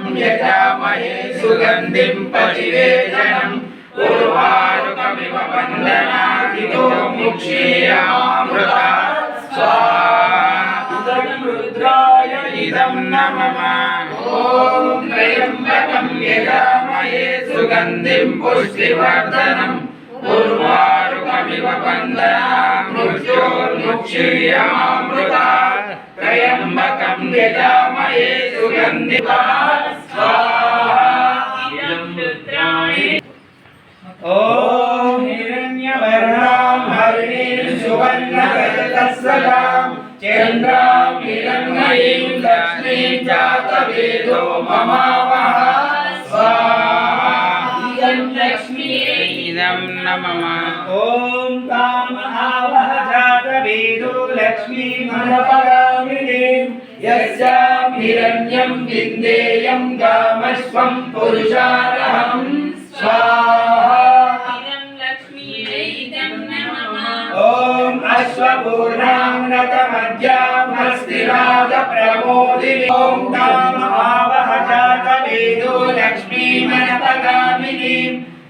ధూపం యజామహే సుగంధిం పరివేజనం ఉర్వారుకమివ వందనాదితో ముక్షీయామృత ఇదం రుద్రాయ ఇదం నమమ ఓం పుష్టివర్ధనం ఉర్వారుకమివ వందనా మృత్యోర్ముక్షీయామృత त्र्यम्बकं यजामहे सुगन्धिता स्वाहा ॐ हिरण्यवर्णां हरिणीं सुवर्णरजतस्रजां चन्द्रां हिरण्मयीं लक्ष्मीं जातवेदो ममावः स्वाहा इदं लक्ष्मीयै इदं नमः ॐ ताम వీరు లక్ష్మీ మన పరామిణి యస్యాం హిరణ్యం విందేయం గామస్వం పురుషారహం స్వాహా ఓం అశ్వపూర్ణాం నతమధ్యాం హస్తినాద ప్రమోదిని ఓం కామ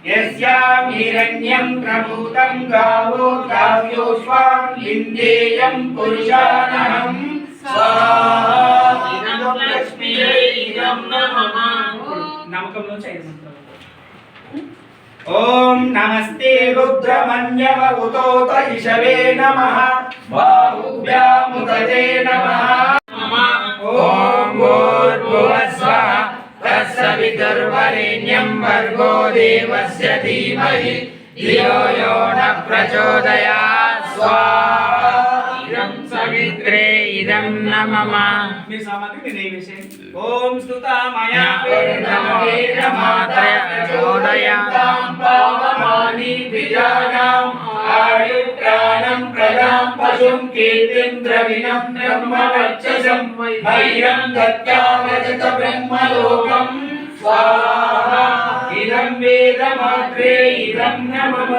यस्याम् हिरण्यम् प्रभूतम् गावो गाव्योष्वाम् लिङ्गेयम् पुरुषानहम् ॐ नमस्ते रुद्रमन्यव उतोत इषवे नमः बाहुभ्यामुदते नमः తత్సవితుర్వరేణ్యం భర్గో దేవస్య ధీమహి ధియో యో న ప్రచోదయాత్ స్వాహా ఇదం సవిత్రే ఇదం న మమ మీరు సామాగ్రి మీరు నెయ్యి వేసేయండి ఓం స్తుతామయ వేదమాత్రయ ప్రచోదయాతాం పావమాని ద్విజానాం ఆయుప్రాణం ప్రదాం పశుం కీర్తిం ద్రవిణం బ్రహ్మవర్చసం మహ్యం దత్యావజత బ్రహ్మలోకం స్వాహా ఇదం వేదమాత్రే ఇదం నమః